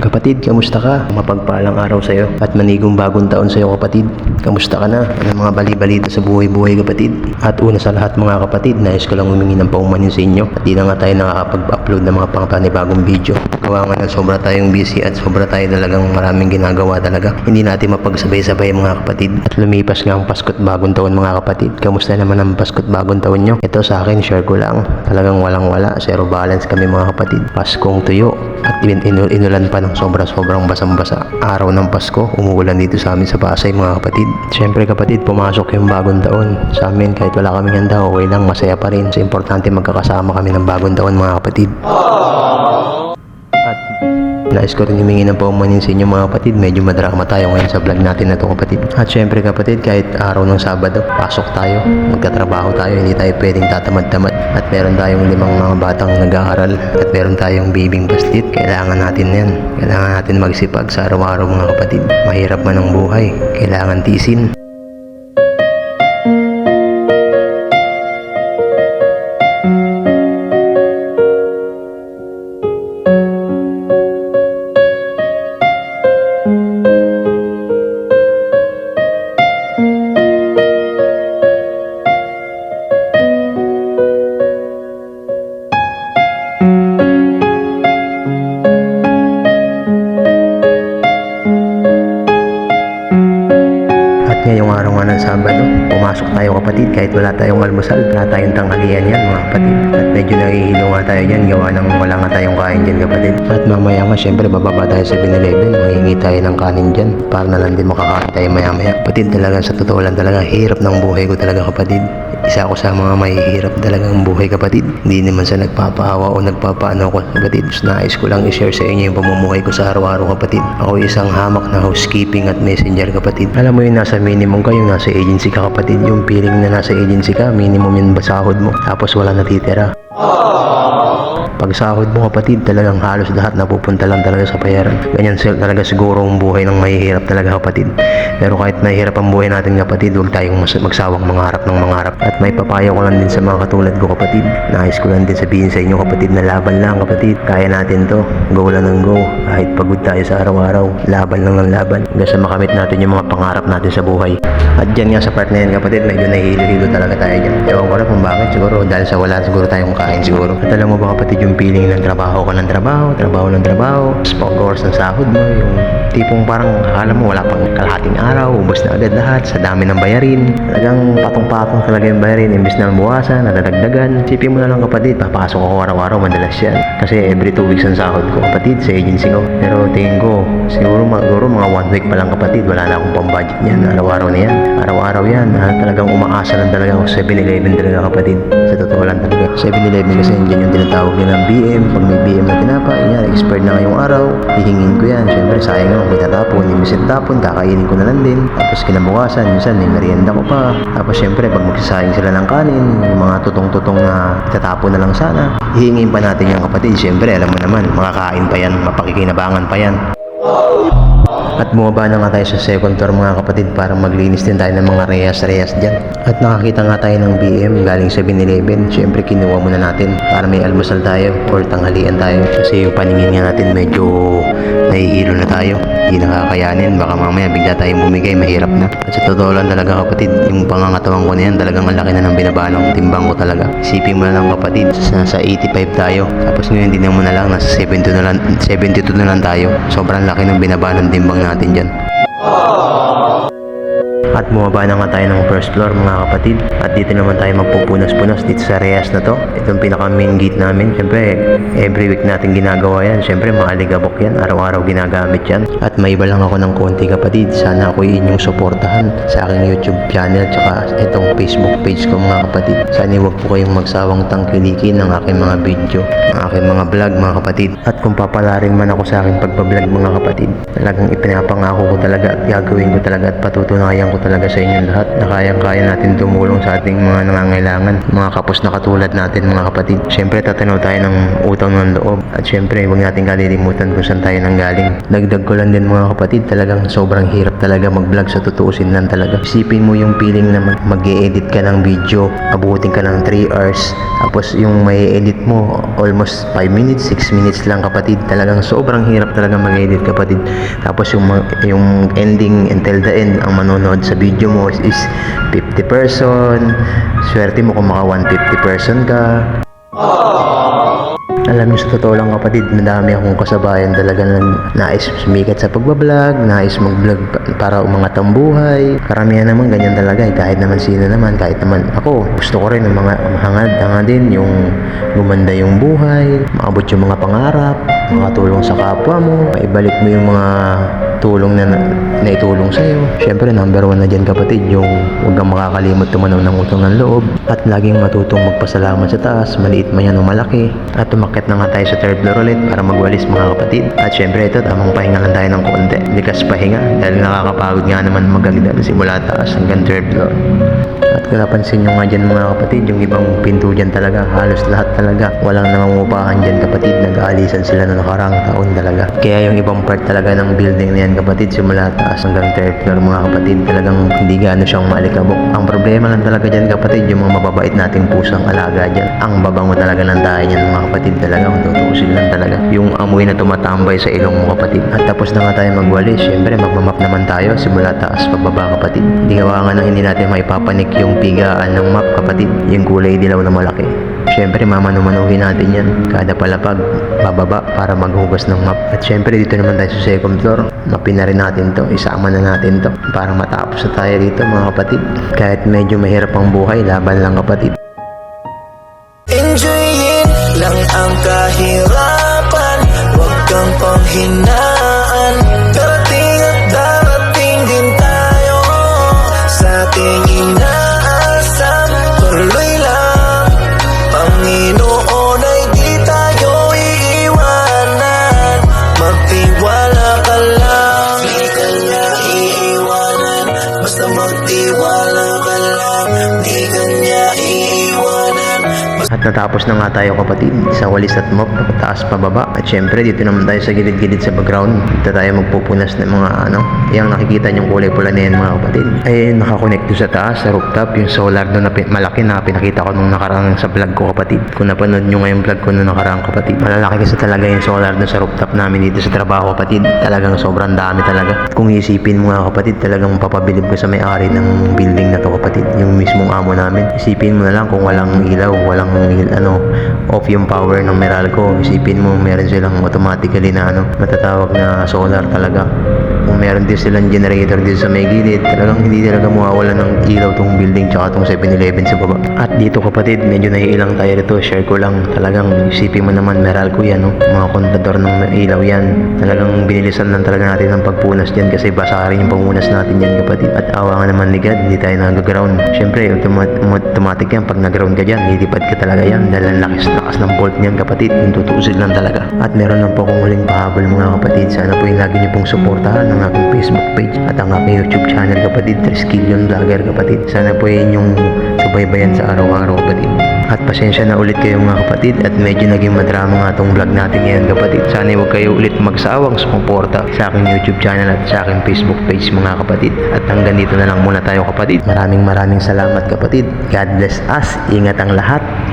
Kapatid, kamusta ka? Mapagpalang araw sa'yo at manigong bagong taon sa'yo kapatid. Kamusta ka na? Ano mga bali-balita sa buhay-buhay kapatid? At una sa lahat mga kapatid, nais ko lang humingi ng paumanin sa inyo at di na nga tayo nakakapag-upload ng mga pangpanibagong video. Gawa nga na sobra tayong busy at sobra tayo talagang maraming ginagawa talaga. Hindi natin mapagsabay-sabay mga kapatid. At lumipas nga ang Pasko't bagong taon mga kapatid. Kamusta naman ang Pasko't bagong taon nyo? Ito sa akin, share ko lang. Talagang walang-wala. Zero balance kami mga kapatid. Paskong tuyo at in- inul- inulan pa ng sobra-sobrang basang-basa. Araw ng Pasko, umuulan dito sa amin sa Pasay mga kapatid. Siyempre kapatid, pumasok yung bagong taon. Sa amin, kahit wala kaming handa, okay lang, masaya pa rin. Sa importante magkakasama kami ng bagong taon mga kapatid. At nais ko rin humingi ng paumanin sa inyo mga kapatid. Medyo madrama tayo ngayon sa vlog natin na to kapatid. At syempre kapatid, kahit araw ng Sabado, pasok tayo. Magtatrabaho tayo. Hindi tayo pwedeng tatamad-tamad. At meron tayong limang mga batang nag-aaral. At meron tayong bibing bastit. Kailangan natin yan. Kailangan natin magsipag sa araw-araw mga kapatid. Mahirap man ang buhay. Kailangan tisin. Kahit wala tayong almusal, wala tayong tanghalian yan mga kapatid. At medyo nahihilo nga tayo dyan, gawa ng wala nga tayong kain dyan kapatid. At mamaya nga syempre bababa tayo sa 7-Eleven, mahingi tayo ng kanin dyan para na lang din makakain tayo maya maya. Kapatid talaga sa totoo lang talaga, hirap ng buhay ko talaga kapatid. Isa ako sa mga mahihirap talagang buhay kapatid. Hindi naman sa nagpapahawa o nagpapaano ko kapatid. Nais ko lang i-share sa inyo yung pamumuhay ko sa araw-araw kapatid. Ako isang hamak na housekeeping at messenger kapatid. Alam mo yung nasa minimum ka, yung nasa agency ka kapatid. Yung feeling na nasa agency ka, minimum yung basahod mo. Tapos wala natitira. Pag sahod mo kapatid, talagang halos lahat napupunta lang talaga sa bayaran. Ganyan sil- talaga siguro ang buhay ng mahihirap talaga kapatid. Pero kahit mahirap ang buhay natin kapatid, huwag tayong magsawang mangarap ng mangarap. At may papayo ko lang din sa mga katulad ko kapatid. Nais ko lang din sabihin sa inyo kapatid na laban lang kapatid. Kaya natin to. Go lang ng go. Kahit pagod tayo sa araw-araw, laban lang ng laban. Hanggang sa makamit natin yung mga pangarap natin sa buhay. At dyan nga sa part na yan kapatid, medyo nahihilo-hilo talaga tayo dyan. Ewan ko lang kung bakit siguro dahil sa wala siguro tayong kain siguro. At alam mo ba kapatid yung feeling ng trabaho ka ng trabaho, trabaho ng trabaho, spot oras ng sahod mo, yung tipong parang akala mo wala pang kalahating araw, ubos na agad lahat sa dami ng bayarin. Talagang patong-patong talaga yung bayarin, imbis na buwasan, nadadagdagan. Sipin mo na lang kapatid, papasok ako araw-araw, madalas yan. Kasi every two weeks ang sahod ko kapatid sa agency ko. Pero tingin ko, siguro, siguro mga one week pa lang kapatid, wala na akong pambudget niyan, araw-araw na yan. Araw-araw yan, ah, talagang umaasa lang talaga ako sa 7-Eleven talaga kapatid. Sa totoo lang talaga. 7-Eleven kasi yan yung tinatawag nila ng BM. Pag may BM na tinapa, yan, expired na ngayong araw, hihingin ko yan. Siyempre, sayang ako, may tatapon, imbis na tapon, kakainin ko na lang din. Tapos kinabukasan, minsan may merienda ko pa. Tapos siyempre, pag magsasayang sila ng kanin, yung mga tutong-tutong na itatapon na lang sana, hihingin pa natin yung kapatid. Siyempre, alam mo naman, makakain pa yan, mapakikinabangan pa yan. At bumaba na nga tayo sa second floor mga kapatid para maglinis din tayo ng mga reyas-reyas dyan. At nakakita nga tayo ng BM galing sa 7-Eleven. Siyempre kinuha muna natin para may almusal tayo or tanghalian tayo. Kasi yung paningin nga natin medyo nahihilo na tayo. Hindi nakakayanin. Baka mamaya bigla tayong bumigay. Mahirap na. At sa totoo lang talaga kapatid, yung pangangatawan ko na yan talagang ang laki na ng binaba ng timbang ko talaga. Isipin mo na lang kapatid, nasa 85 tayo. Tapos ngayon din mo na lang, nasa 72 na lang, 72 na lang tayo. Sobrang laki ng binaba ng timbang natin dyan. At bumaba na nga tayo ng first floor mga kapatid. At dito naman tayo magpupunas-punas dito sa Reyes na to. Itong pinaka main gate namin. Siyempre, every week natin ginagawa yan. Siyempre, maaligabok yan. Araw-araw ginagamit yan. At may iba lang ako ng konti kapatid. Sana ako inyong suportahan sa aking YouTube channel tsaka itong Facebook page ko mga kapatid. Sana huwag po kayong magsawang tangkilikin ng aking mga video, ng aking mga vlog mga kapatid. At kung papalarin man ako sa aking pagbablog mga kapatid, talagang ipinapangako ko talaga at gagawin ko talaga at patutunayan ko talaga sa inyong lahat na kayang-kaya natin tumulong sa ating mga nangangailangan, mga kapos na katulad natin mga kapatid. Siyempre tatanaw tayo ng utang ng loob at siyempre huwag natin kalilimutan kung saan tayo nanggaling. Dagdag ko lang din mga kapatid, talagang sobrang hirap talaga mag-vlog sa tutuusin lang talaga. Isipin mo yung feeling na mag- mag-e-edit ka ng video, abutin ka ng 3 hours, tapos yung may edit mo almost 5 minutes, 6 minutes lang kapatid. Talagang sobrang hirap talaga mag-edit kapatid. Tapos yung yung ending until the end ang manonood sa video mo is 50 person. Swerte mo kung maka 150 person ka. Alam niyo sa totoo lang kapatid, madami akong kasabayan talaga na nais sumikat sa pagbablog, nais mag-vlog pa- para umangat ang buhay. Karamihan naman ganyan talaga eh, kahit naman sino naman, kahit naman ako. Gusto ko rin ng mga hangad, hangad din yung gumanda yung buhay, maabot yung mga pangarap, makatulong sa kapwa mo, maibalik mo yung mga tulong na na itulong sa'yo. Siyempre, number one na dyan kapatid, yung huwag kang makakalimot tumanaw ng utang ng loob at laging matutong magpasalamat sa taas, maliit man yan o malaki. At umakyat na nga tayo sa third floor ulit para magwalis mga kapatid. At syempre, ito, tamang pahinga lang tayo ng konti. Likas pahinga dahil nakakapagod nga naman magagdal simula taas hanggang third floor. At kung napansin nyo nga dyan mga kapatid, yung ibang pinto dyan talaga, halos lahat talaga. Walang nangungupahan dyan kapatid, nag-aalisan sila na nakaraang taon talaga. Kaya yung ibang part talaga ng building na yan kapatid, simula taas hanggang third floor mga kapatid, talagang hindi gaano siyang maalikabok. Ang problema lang talaga dyan kapatid, yung mga mababait nating pusang alaga dyan. Ang babango talaga ng tayo niyan mga kapatid talaga, kung tutuusin lang talaga. Yung amoy na tumatambay sa ilong mo kapatid. At tapos na nga tayo magwalis, syempre magmamap naman tayo simula taas pababa kapatid. Hindi gawa nga nang hindi natin maipapanik yung pigaan ng map kapatid, yung kulay dilaw na malaki. Siyempre, mamanumanuhin natin yan. Kada palapag, bababa para maghugas ng map. At siyempre, dito naman tayo sa second floor. Mapin na rin natin to. Isama na natin to. Para matapos na tayo dito, mga kapatid. Kahit medyo mahirap ang buhay, laban lang kapatid. Enjoyin lang ang kahirapan Huwag kang panghinaan be one. At natapos na nga tayo kapatid sa walis at mop taas pababa. At syempre dito naman tayo sa gilid-gilid sa background. Dito tayo magpupunas ng mga ano. Yung nakikita yung kulay pula na yan mga kapatid. Ay nakakonect sa taas sa rooftop. Yung solar doon na malaki na pinakita ko nung nakarang sa vlog ko kapatid. Kung napanood nyo nga yung vlog ko nung nakarang kapatid. Malalaki kasi talaga yung solar doon sa rooftop namin dito sa trabaho kapatid. Talagang sobrang dami talaga. Kung isipin mo nga kapatid talagang papabilib ko sa may-ari ng building na to kapatid. Yung mismong amo namin. Isipin mo na lang kung walang ilaw, walang il- ano, off yung power ng Meralco. Isipin mo meron silang automatically na ano, matatawag na solar talaga. Meron din silang generator dito sa may gilid, talagang hindi talaga mawawala ng ilaw tong building tsaka tong 7-Eleven sa baba. At dito kapatid, medyo naiilang tayo rito. Share ko lang talagang isipin mo naman Meralco yan, no? mga kontador ng ilaw yan. Talagang binilisan lang talaga natin ng pagpunas dyan kasi basa rin yung pagpunas natin yan kapatid. At awa nga naman ni God, hindi tayo nag-ground. Siyempre, automat- automatic yan. Pag nag-ground ka dyan, lilipad ka talaga yan. Dahil ang lakas, lakas ng bolt niyan kapatid. Yung tutuusin lang talaga. At meron lang po akong huling pahabol mga kapatid. Sana po yung lagi niyo pong suportahan ang aking Facebook page at ang aking YouTube channel kapatid. Triskillion Vlogger kapatid. Sana po yun yung subaybayan sa araw-araw kapatid. At pasensya na ulit kayo mga kapatid at medyo naging madrama nga tong vlog natin ngayon kapatid. Sana huwag kayo ulit magsawang sumuporta sa aking YouTube channel at sa aking Facebook page mga kapatid. At hanggang dito na lang muna tayo kapatid. Maraming maraming salamat kapatid. God bless us. Ingat ang lahat.